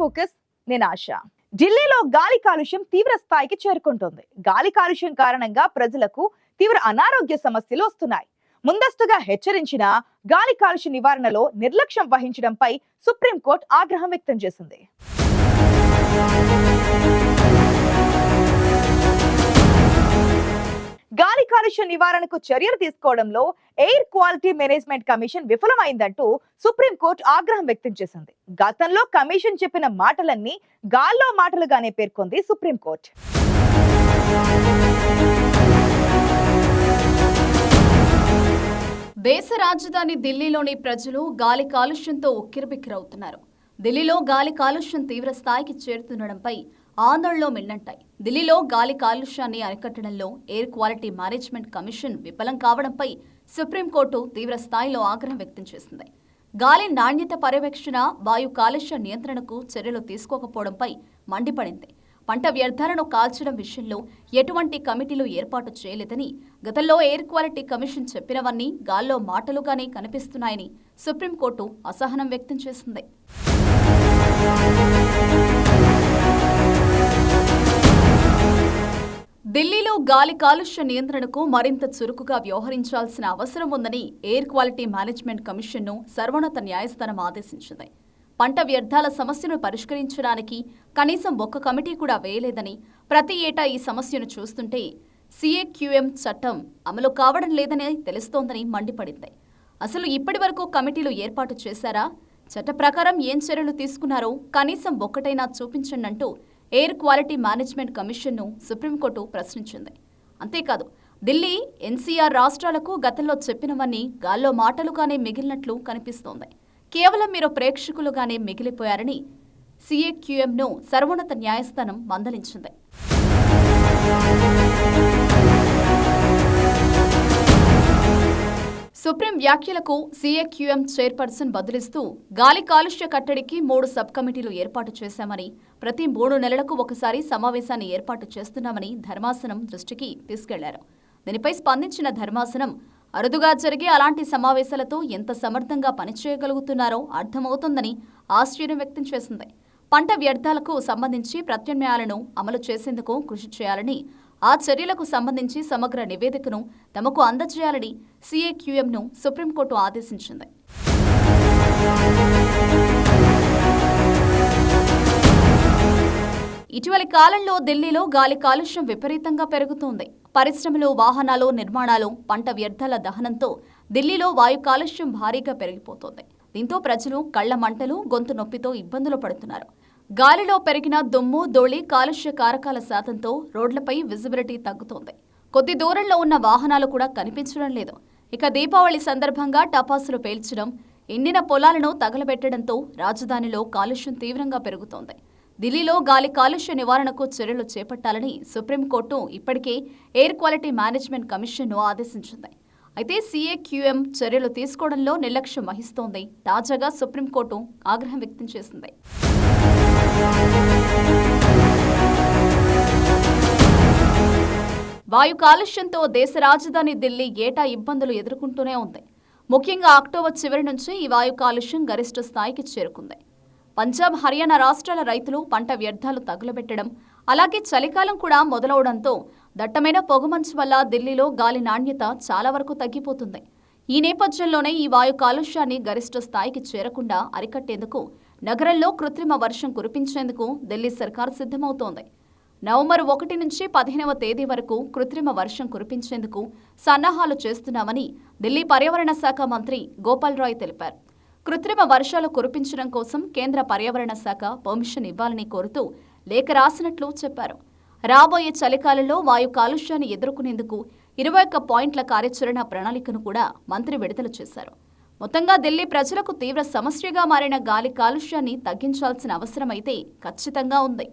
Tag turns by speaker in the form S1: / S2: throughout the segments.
S1: Focus నేను ఆశ. ఢిల్లీలో గాలి కాలుష్యం తీవ్ర స్థాయికి చేరుకుంటోంది. గాలి కాలుష్యం కారణంగా ప్రజలకు తీవ్ర అనారోగ్య సమస్యలు వస్తున్నాయి. ముందస్తుగా హెచ్చరించిన గాలి కాలుష్య నివారణలో నిర్లక్ష్యం వహించడంపై సుప్రీంకోర్టు ఆగ్రహం వ్యక్తం చేసింది. కాలుష్య నివారణకు చర్యలు తీసుకోవడంలో ఎయిర్ క్వాలిటీ మేనేజ్మెంట్ కమిషన్ విఫలమైందంటూ సుప్రీంకోర్టు ఆగ్రహం వ్యక్తం చేసింది. గతంలో కమిషన్ చెప్పిన మాటలన్నీ గాల్లో మాటలుగానే పేర్కొంది సుప్రీంకోర్టు
S2: దేశ రాజధాని ఢిల్లీలోని ప్రజలు గాలి కాలుష్యంతో ఉక్కిరిబిక్కిరవుతున్నారు. ఢిల్లీలో గాలి కాలుష్యం తీవ్ర స్థాయికి చేరుతుండడంపై ఆందోళనలో మిన్నంటాయి. ఢిల్లీలో గాలి కాలుష్యాన్ని అరికట్టడంలో ఎయిర్ క్వాలిటీ మేనేజ్మెంట్ కమిషన్ విఫలం కావడంపై సుప్రీంకోర్టు తీవ్ర స్థాయిలో ఆగ్రహం వ్యక్తం చేసింది. గాలి నాణ్యత పర్యవేక్షణ వాయు కాలుష్య నియంత్రణకు చర్యలు తీసుకోకపోవడంపై మండిపడింది. పంట వ్యర్థాలను కాల్చడం విషయంలో ఎటువంటి కమిటీలు ఏర్పాటు చేయలేదని గతంలో ఎయిర్ క్వాలిటీ కమిషన్ చెప్పినవన్నీ గాల్లో మాటలుగానే కనిపిస్తున్నాయని సుప్రీంకోర్టు అసహనం వ్యక్తం చేసింది. ఢిల్లీలో గాలి కాలుష్య నియంత్రణకు మరింత చురుకుగా వ్యవహరించాల్సిన అవసరం ఉందని ఎయిర్ క్వాలిటీ మేనేజ్మెంట్ కమిషన్ను సర్వోన్నత న్యాయస్థానం ఆదేశించింది. పంట వ్యర్థాల సమస్యను పరిష్కరించడానికి కనీసం ఒక్క కమిటీ కూడా వేయలేదని ప్రతి ఏటా ఈ సమస్యను చూస్తుంటే సిఏక్యూఎం చట్టం అమలు కావడం లేదని తెలుస్తోందని మండిపడింది. అసలు ఇప్పటి వరకు కమిటీలు ఏర్పాటు చేశారా? చట్ట ప్రకారం ఏం చర్యలు తీసుకున్నారో కనీసం ఒక్కటైనా చూపించండి అంటూ ఎయిర్ క్వాలిటీ మేనేజ్మెంట్ కమిషన్ను సుప్రీంకోర్టు ప్రశ్నించింది. అంతేకాదు ఢిల్లీ ఎన్సీఆర్ రాష్ట్రాలకు గతంలో చెప్పినవన్నీ గాల్లో మాటలుగానే మిగిలినట్లు కనిపిస్తోంది. కేవలం మీరు ప్రేక్షకులుగానే మిగిలిపోయారని సీఏక్యూఎంను సర్వోన్నత న్యాయస్థానం మందలించింది. సుప్రీం వ్యాఖ్యలకు సీఏక్యూఎం చైర్పర్సన్ బదిలిస్తూ గాలి కాలుష్య కట్టడికి మూడు సబ్ కమిటీలు ఏర్పాటు చేశామని ప్రతి మూడు నెలలకు ఒకసారి సమావేశాన్ని ఏర్పాటు చేస్తున్నామని ధర్మాసనం దృష్టికి తీసుకెళ్ళారు. దీనిపై స్పందించిన ధర్మాసనం అరుదుగా జరిగే అలాంటి సమావేశాలతో ఎంత సమర్థంగా పనిచేయగలుగుతున్నారో అర్థమవుతుందని ఆశ్చర్యం వ్యక్తం చేసింది. పంట వ్యర్థాలకు సంబంధించి ప్రత్యామ్నాయాలను అమలు చేసేందుకు కృషి చేయాలని ఆ చర్యలకు సంబంధించి సమగ్ర నివేదికను తమకు అందజేయాలని సీఏక్యూఎంను సుప్రీంకోర్టు ఆదేశించింది. ఇటీవలి కాలంలో ఢిల్లీలో గాలి కాలుష్యం విపరీతంగా పెరుగుతోంది. పరిశ్రమలు వాహనాలు నిర్మాణాలు పంట వ్యర్థాల దహనంతో ఢిల్లీలో వాయు కాలుష్యం భారీగా పెరిగిపోతోంది. దీంతో ప్రజలు కళ్ళ మంటలు గొంతు నొప్పితో ఇబ్బందులు పడుతున్నారు. గాలిలో పెరిగిన దుమ్ము ధూళి కాలుష్య కారకాల శాతంతో రోడ్లపై విజిబిలిటీ తగ్గుతోంది. కొద్ది దూరంలో ఉన్న వాహనాలు కూడా కనిపించడం లేదు. ఇక దీపావళి సందర్భంగా టపాసులు పేల్చడం ఎండిన పొలాలను తగలబెట్టడంతో రాజధానిలో కాలుష్యం తీవ్రంగా పెరుగుతోంది. ఢిల్లీలో గాలి కాలుష్య నివారణకు చర్యలు చేపట్టాలని సుప్రీంకోర్టు ఇప్పటికే ఎయిర్ క్వాలిటీ మేనేజ్మెంట్ కమిషన్ను ఆదేశించింది. అయితే సీఏక్యూఎం చర్యలు తీసుకోవడంలో నిర్లక్ష్యం వహిస్తోంది. తాజాగా సుప్రీంకోర్టు ఆగ్రహం వ్యక్తం చేసింది. వాయు కాలుష్యంతో దేశ రాజధాని ఢిల్లీ ఏటా ఇబ్బందులు ఎదుర్కొంటూనే ఉంది. ముఖ్యంగా అక్టోబర్ చివరి నుంచి ఈ వాయు కాలుష్యం గరిష్ట స్థాయికి చేరుకుంది. పంజాబ్ హర్యానా రాష్ట్రాల రైతులు పంట వ్యర్థాలు తగులబెట్టడం అలాగే చలికాలం కూడా మొదలవడంతో దట్టమైన పొగమంచు వల్ల ఢిల్లీలో గాలి నాణ్యత చాలా వరకు తగ్గిపోతుంది. ఈ నేపథ్యంలోనే ఈ వాయు కాలుష్యాన్ని గరిష్ట స్థాయికి చేరకుండా అరికట్టేందుకు నగరంలో కృత్రిమ వర్షం కురిపించేందుకు ఢిల్లీ సర్కార్ సిద్ధమవుతోంది. నవంబర్ ఒకటి నుంచి పదిహేనవ తేదీ వరకు కృత్రిమ వర్షం కురిపించేందుకు సన్నాహాలు చేస్తున్నామని ఢిల్లీ పర్యావరణ శాఖ మంత్రి గోపాల్ రాయ్ తెలిపారు. కృత్రిమ వర్షాలు కురిపించడం కోసం కేంద్ర పర్యావరణ శాఖ పర్మిషన్ ఇవ్వాలని కోరుతూ లేఖ రాసినట్లు చెప్పారు. రాబోయే చలికాలంలో వాయు కాలుష్యాన్ని ఎదుర్కొనేందుకు ఇరవై ఒక్క పాయింట్ల కార్యాచరణ ప్రణాళికను కూడా మంత్రి విడుదల చేశారు. మొత్తంగా ఢిల్లీ ప్రజలకు తీవ్ర సమస్యగా మారిన గాలి కాలుష్యాన్ని తగ్గించాల్సిన అవసరమైతే ఖచ్చితంగా ఉంది.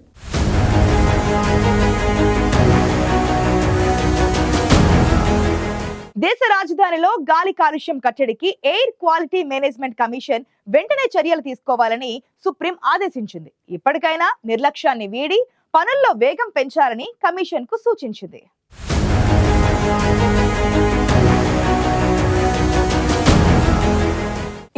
S1: దేశ రాజధానిలో గాలి కాలుష్యం కట్టడికి ఎయిర్ క్వాలిటీ మేనేజ్మెంట్ కమిషన్ వెంటనే చర్యలు తీసుకోవాలని సుప్రీం ఆదేశించింది. ఇప్పటికైనా నిర్లక్ష్యాన్ని వీడి పనుల్లో వేగం పెంచాలని కమిషన్కు సూచించింది.